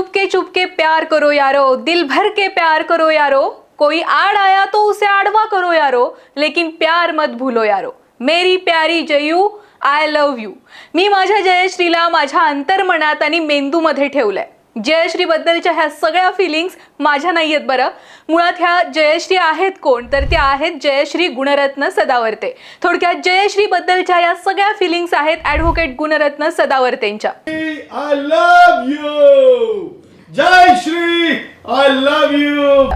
चुपके चुपके प्यार करो यारो दिल भर के प्यार करो यारो। कोई आड़ आया तो उसे आडवा करो यारो लेकिन प्यार मत भूलो यारो। मेरी प्यारी जयू आय लव यू मी माझ्या जयश्रीला माझ्या अंतर्मनात आणि मेंदूमध्ये ठेवलंय। जयश्री बद्दलच्या ह्या सगळ्या फिलिंग्स माझ्या नाही आहेत बरं. मुळात ह्या जयश्री आहेत कोण? तर त्या आहेत जयश्री गुणरत्न सदावर्ते. थोडक्यात जयश्री बद्दलच्या या सगळ्या फिलिंग्स आहेत ॲडव्होकेट गुणरत्न सदावर्तेंच्या! Jayshree I love you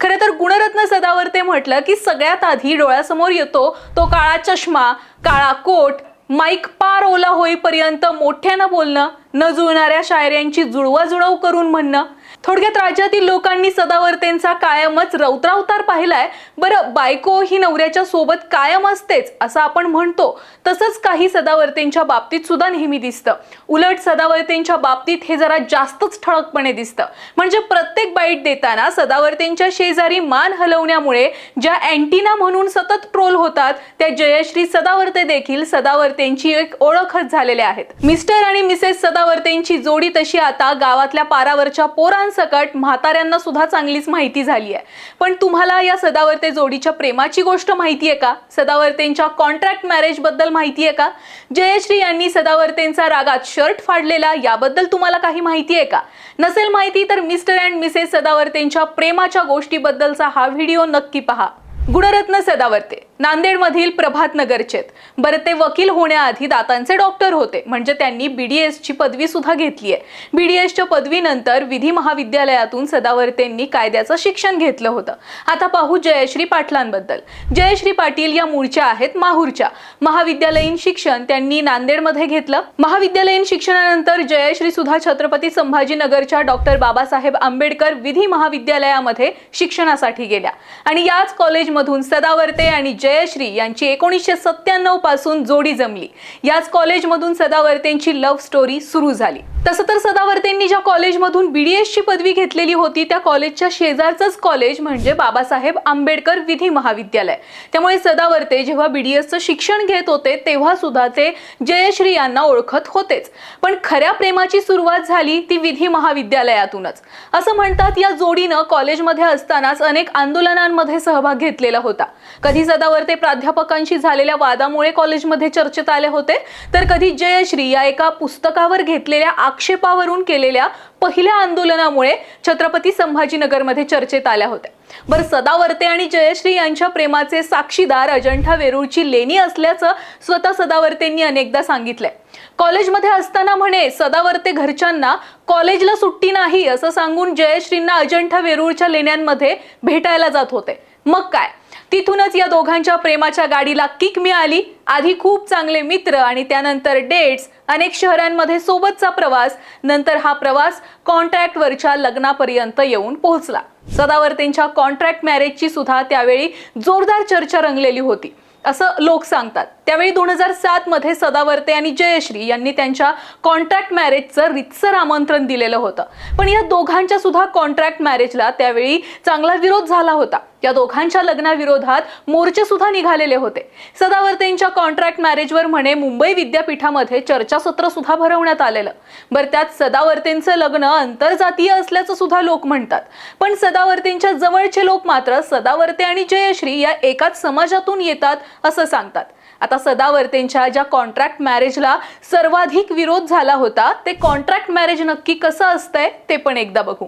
खरं तर गुणरत्न सदावर्ते म्हटलं की सगळ्यात आधी डोळ्यासमोर येतो तो काळा चष्मा काळा कोट माईक पार ओला होईपर्यंत मोठ्यानं बोलणं न जुळणाऱ्या शायऱ्यांची जुळवाजुळव करून म्हणणं थोडक्यात राज्यातील लोकांनी सदावर्तेंचा कायमच रौद्रावतार पाहिलाय. बरं बायको ही नवऱ्याच्या सोबत कायम असतेच असं आपण म्हणतो. तसंच काही सदावर्तेंच्या बाबतीत सुद्धा नेहमी दिसतं. उलट सदावर्तेंच्या बाबतीत हे जरा जास्तच ठळकपणे दिसतं. म्हणजे प्रत्येक बाईट देताना सदावर्तेंच्या शेजारी मान हलवण्यामुळे ज्या अँटीना म्हणून सतत ट्रोल होतात त्या जयश्री सदावर्ते देखील सदावर्तेंची एक ओळखच झालेल्या आहेत. मिस्टर आणि मिसेस सदावर्तेंची जोडी तशी आता गावातल्या पारावरच्या पोरांसकट म्हाताऱ्यांना सुद्धा चांगलीच माहिती झाली आहे. पण तुम्हाला या सदावर्ते जोडीच्या प्रेमाची गोष्ट माहिती आहे का? सदावर्तेंच्या कॉन्ट्रॅक्ट मॅरेजबद्दल माहिती आहे का? जयश्री यांनी सदावर्तेंचा रागात शर्ट फाडलेला याबद्दल तुम्हाला काही माहिती आहे का? नसेल माहिती तर मिस्टर अँड मिसेस सदावर्तेंच्या प्रेमाच्या गोष्टीबद्दलचा हा व्हिडिओ नक्की पहा. गुणरत्न सदावर्ते नांदेडमधील प्रभात नगरचेत. बरं ते वकील होण्याआधी दातांचे डॉक्टर होते. म्हणजे त्यांनी बीडीएस ची पदवी सुद्धा घेतली आहे. बीडीएसच्या पदवीनंतर विधी महाविद्यालयातून सदावर्तेंनी कायद्याचं शिक्षण घेतलं होतं. आता पाहू जयश्री पाटलांबद्दल. जयश्री पाटील या मूळच्या आहेत माहूरच्या. महाविद्यालयीन शिक्षण त्यांनी नांदेडमध्ये घेतलं. महाविद्यालयीन शिक्षणानंतर जयश्री सुद्धा छत्रपती संभाजीनगरच्या डॉक्टर बाबासाहेब आंबेडकर विधी महाविद्यालयामध्ये शिक्षणासाठी गेल्या. आणि याच कॉलेज कॉलेजमधून सदावर्ते आणि जयश्री यांची एकोणीसशे सत्त्याण्णवपासून जोडी जमली. याच कॉलेजमधून सदावर्तेंची लव्ह स्टोरी सुरू झाली. तसं तर सदावर्तेंनी ज्या कॉलेजमधून बी डी एसची पदवी घेतलेली होती त्या कॉलेजच्या शेजारचंच कॉलेज म्हणजे बाबासाहेब आंबेडकर विधी महाविद्यालय. त्यामुळे सदावर्ते जेव्हा बी डी एसचं शिक्षण घेत होते तेव्हा सुद्धा ते जयश्री यांना ओळखत होतेच. पण खऱ्या प्रेमाची सुरुवात झाली ती विधी महाविद्यालयातूनच. असं म्हणतात या जोडीनं कॉलेजमध्ये असतानाच अनेक आंदोलनांमध्ये सहभाग घेतलेला होता. कधी सदावर्ते प्राध्यापकांशी झालेल्या वादामुळे कॉलेजमध्ये चर्चेत आले होते तर कधी जयश्री या एका पुस्तकावर घेतलेल्या आक्षेपावरून केलेल्या पहिल्या आंदोलनामुळे छत्रपती संभाजीनगरमध्ये चर्चेत आल्या होत्या. बरं सदावर्ते आणि जयश्री यांच्या प्रेमाचे साक्षीदार अजंठा वेरूळची लेणी असल्याचं स्वतः सदावर्तेंनी अनेकदा सांगितलंय. कॉलेजमध्ये असताना म्हणे सदावर्ते घरच्यांना कॉलेजला सुट्टी नाही असं सांगून जयश्रींना अजंठा वेरूळच्या लेण्यांमध्ये भेटायला जात होते. मग काय? तिथूनच या दोघांच्या प्रेमाच्या गाडीला किक मिळाली. आधी खूप चांगले मित्र आणि त्यानंतर डेट्स अनेक शहरांमध्ये सोबतचा प्रवास. नंतर हा प्रवास कॉन्ट्रॅक्टवरच्या लग्नापर्यंत येऊन पोहोचला. सदावर्तेंच्या कॉन्ट्रॅक्ट मॅरेजची सुद्धा त्यावेळी जोरदार चर्चा रंगलेली होती. असं लोक सांगतात. त्यावेळी दोन हजार सात मध्ये सदावर्ते आणि जयश्री यांनी त्यांच्या कॉन्ट्रॅक्ट मॅरेजचं रितसर आमंत्रण दिलेलं होतं. पण या दोघांच्या सुद्धा कॉन्ट्रॅक्ट मॅरेजला त्यावेळी चांगला विरोध झाला होता. या दोघांच्या लग्नाविरोधात मोर्चे सुद्धा निघालेले होते. सदावर्तेंच्या कॉन्ट्रॅक्ट मॅरेजवर म्हणे मुंबई विद्यापीठामध्ये चर्चासत्र सुद्धा भरवण्यात आलेलं. बरं त्यात सदावर्तेंचं लग्न आंतरजातीय असल्याचं सुद्धा लोक म्हणतात. पण सदावर्तेंच्या जवळचे लोक मात्र सदावर्ते आणि जयश्री या एकाच समाजातून येतात असं सांगतात. आता सदावर्तेंच्या ज्या कॉन्ट्रॅक्ट मॅरेजला सर्वाधिक विरोध झाला होता ते कॉन्ट्रॅक्ट मॅरेज नक्की कसं असतंय ते पण एकदा बघू.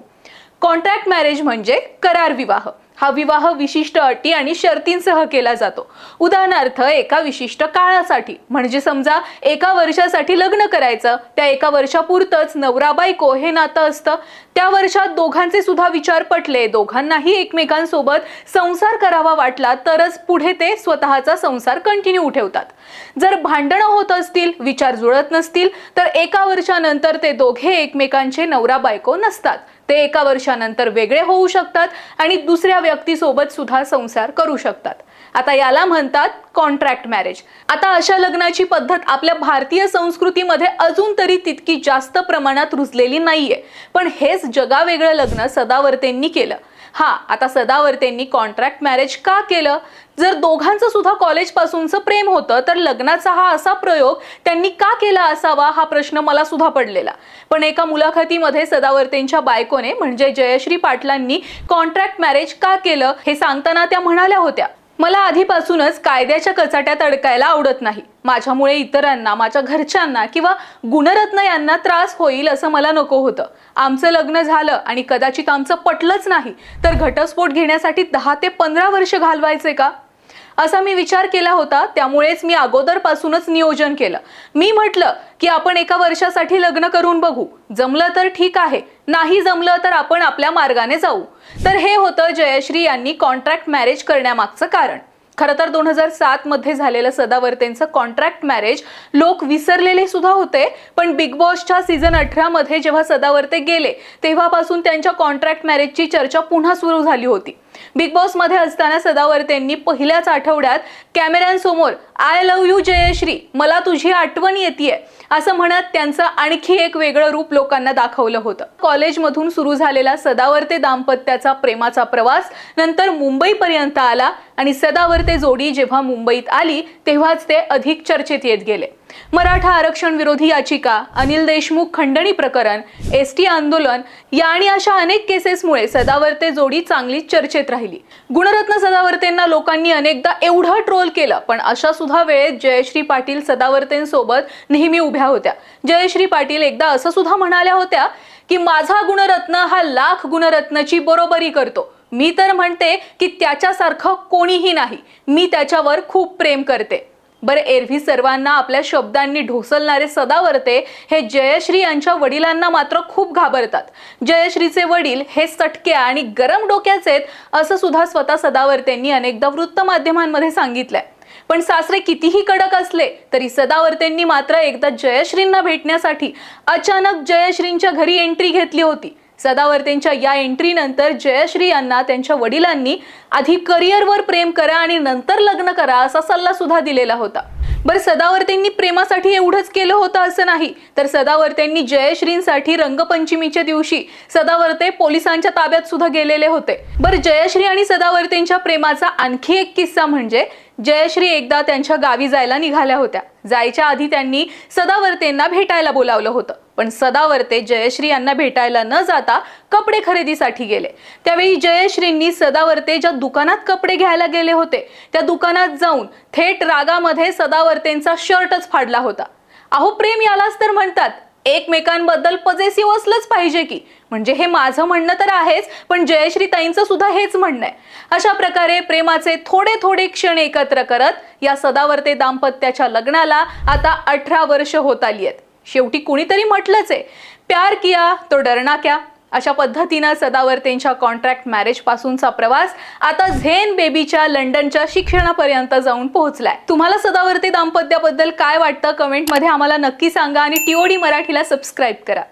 कॉन्ट्रॅक्ट मॅरेज म्हणजे करार विवाह. हा विवाह विशिष्ट अटी आणि शर्तींसह केला जातो. उदाहरणार्थ एका विशिष्ट काळासाठी म्हणजे समजा एका वर्षासाठी लग्न करायचं त्या एका वर्षापुरतच नवरा बायको हे नातं असतं. त्या वर्षात दोघांचे सुद्धा विचार पटले दोघांनाही एकमेकांसोबत संसार करावा वाटला तरच पुढे ते स्वतःचा संसार कंटिन्यू ठेवतात जर भांडणं होत असतील विचार जुळत नसतील तर एका वर्षानंतर ते दोघे एकमेकांचे नवरा बायको नसतात. ते एका वर्षानंतर वेगळे होऊ शकतात आणि दुसऱ्या व्यक्तीसोबत सुद्धा संसार करू शकतात. आता याला म्हणतात कॉन्ट्रॅक्ट मॅरेज आता अशा लग्नाची पद्धत आपल्या भारतीय संस्कृतीमध्ये अजून तरी तितकी जास्त प्रमाणात रुजलेली नाहीये. पण हेच जगावेगळं लग्न सदावर्तेंनी केलं. हा आता सदावर्तेंनी कॉन्ट्रॅक्ट मॅरेज का केलं? जर दोघांचं सुद्धा कॉलेजपासूनचं प्रेम होतं तर लग्नाचा हा असा प्रयोग त्यांनी का केला असावा? हा प्रश्न मला सुद्धा पडलेला. पण एका मुलाखतीमध्ये सदावर्तेंच्या बायकोने म्हणजे जयश्री पाटलांनी कॉन्ट्रॅक्ट मॅरेज का केलं? हे सांगताना त्या म्हणाल्या होत्या मला आधीपासूनच कायद्याच्या कचाट्यात अडकायला आवडत नाही. माझ्यामुळे इतरांना माझ्या घरच्यांना किंवा गुणरत्न यांना त्रास होईल असं मला नको होतं. आमचं लग्न झालं आणि कदाचित आमचं पटलंच नाही तर घटस्फोट घेण्यासाठी दहा ते पंधरा वर्ष घालवायचे का? असा मी विचार केला होता त्यामुळेच मी अगोदरपासूनच नियोजन केलं. मी म्हटलं की आपण एका वर्षासाठी लग्न करून बघू. जमलं तर ठीक आहे नाही जमलं तर आपण आपल्या मार्गाने जाऊ. तर हे होतं जयश्री यांनी कॉन्ट्रॅक्ट मॅरेज करण्यामागचं कारण. खरं तर दोन हजार सात मध्ये झालेलं सदावर्तेंचं कॉन्ट्रॅक्ट मॅरेज लोक विसरलेले सुद्धा होते पण बिग बॉसच्या सीझन अठरा मध्ये जेव्हा सदावर्ते गेले तेव्हापासून त्यांच्या कॉन्ट्रॅक्ट मॅरेजची चर्चा पुन्हा सुरू झाली होती. बिग बॉसमध्ये असताना सदावर्तेंनी पहिल्याच आठवड्यात कॅमेऱ्यांसमोर आय लव्ह यू जयश्री. मला तुझी आठवण येते असं म्हणत त्यांचं आणखी एक वेगळं रूप लोकांना दाखवलं होतं. कॉलेजमधून सुरू झालेला सदावर्ते दाम्पत्याचा प्रेमाचा प्रवास नंतर मुंबईपर्यंत आला आणि सदावर्ते जोडी जेव्हा मुंबईत आली तेव्हाच ते अधिक चर्चेत येत गेले. मराठा आरक्षण विरोधी याचिका अनिल देशमुख खंडणी प्रकरण एस टी आंदोलन या आणि अशा अनेक केसेसमुळे सदावर्ते जोडी चांगलीच चर्चेत राहिली. गुणरत्न सदावर्तेंना लोकांनी अनेकदा एवढं ट्रोल केलं पण अशा सुद्धा वेळेत जयश्री पाटील सदावर्तेंसोबत नेहमी उभ्या होत्या. जयश्री पाटील एकदा असं सुद्धा म्हणाल्या होत्या की माझा गुणरत्न हा लाख गुणरत्नची बरोबरी करतो. मी तर म्हणते की त्याच्यासारखं कोणीही नाही. मी त्याच्यावर खूप प्रेम करते. बरं एरवी सर्वांना आपल्या शब्दांनी ढोसलणारे सदावर्ते हे जयश्री यांच्या वडिलांना मात्र खूप घाबरतात. जयश्रीचे वडील हे सटके आणि गरम डोक्याचे आहेत असं सुद्धा स्वतः सदावर्तेंनी अनेकदा वृत्तमाध्यमांमध्ये सांगितलंय. पण सासरे कितीही कडक असले तरी सदावर्तेंनी मात्र एकदा जयश्रींना भेटण्यासाठी अचानक जयश्रींच्या घरी एंट्री घेतली होती. सदावर्तेंच्या या एंट्रीनंतर जयश्री यांना त्यांच्या वडिलांनी आधी करिअरवर प्रेम करा आणि नंतर लग्न करा असा सल्ला सुद्धा दिलेला होता. बरं सदावर्तेंनी प्रेमासाठी एवढंच केलं होतं असं नाही. तर सदावर्तेंनी जयश्रींसाठी रंगपंचमीच्या दिवशी सदावर्ते पोलिसांच्या ताब्यात सुद्धा गेलेले होते. बरं जयश्री आणि सदावर्तेंच्या प्रेमाचा आणखी एक किस्सा म्हणजे जयश्री एकदा त्यांच्या गावी जायला निघाल्या होत्या. जायच्या आधी त्यांनी सदावर्तेंना भेटायला बोलावलं होतं. पण सदावर्ते जयश्री यांना भेटायला न जाता कपडे खरेदीसाठी गेले. त्यावेळी जयश्रींनी सदावर्ते ज्या दुकानात कपडे घ्यायला गेले होते त्या दुकानात जाऊन थेट रागामध्ये सदावर्तेंचा शर्टच फाडला होता. अहो प्रेम यालाच तर म्हणतात. एकमेकांबद्दल पजेसिव्ह असलंच पाहिजे की. म्हणजे हे माझं म्हणणं तर आहेच पण जयश्री ताईंचं सुद्धा हेच म्हणणं आहे. अशा प्रकारे प्रेमाचे थोडे थोडे क्षण एकत्र करत या सदावर्ते दाम्पत्याच्या लग्नाला आता अठरा वर्ष होत आली आहेत. शेवटी कुणीतरी म्हटलंच आहे प्यार किया तो डरना क्या? अशा पद्धतीनं सदावर्तेंच्या कॉन्ट्रॅक्ट मॅरेज पासूनचा प्रवास आता झेन बेबीच्या लंडनच्या शिक्षणापर्यंत जाऊन पोहोचलाय. तुम्हाला सदावर्ते दाम्पत्याबद्दल काय वाटतं? कमेंटमध्ये आम्हाला नक्की सांगा आणि टीओडी मराठीला सबस्क्राईब करा.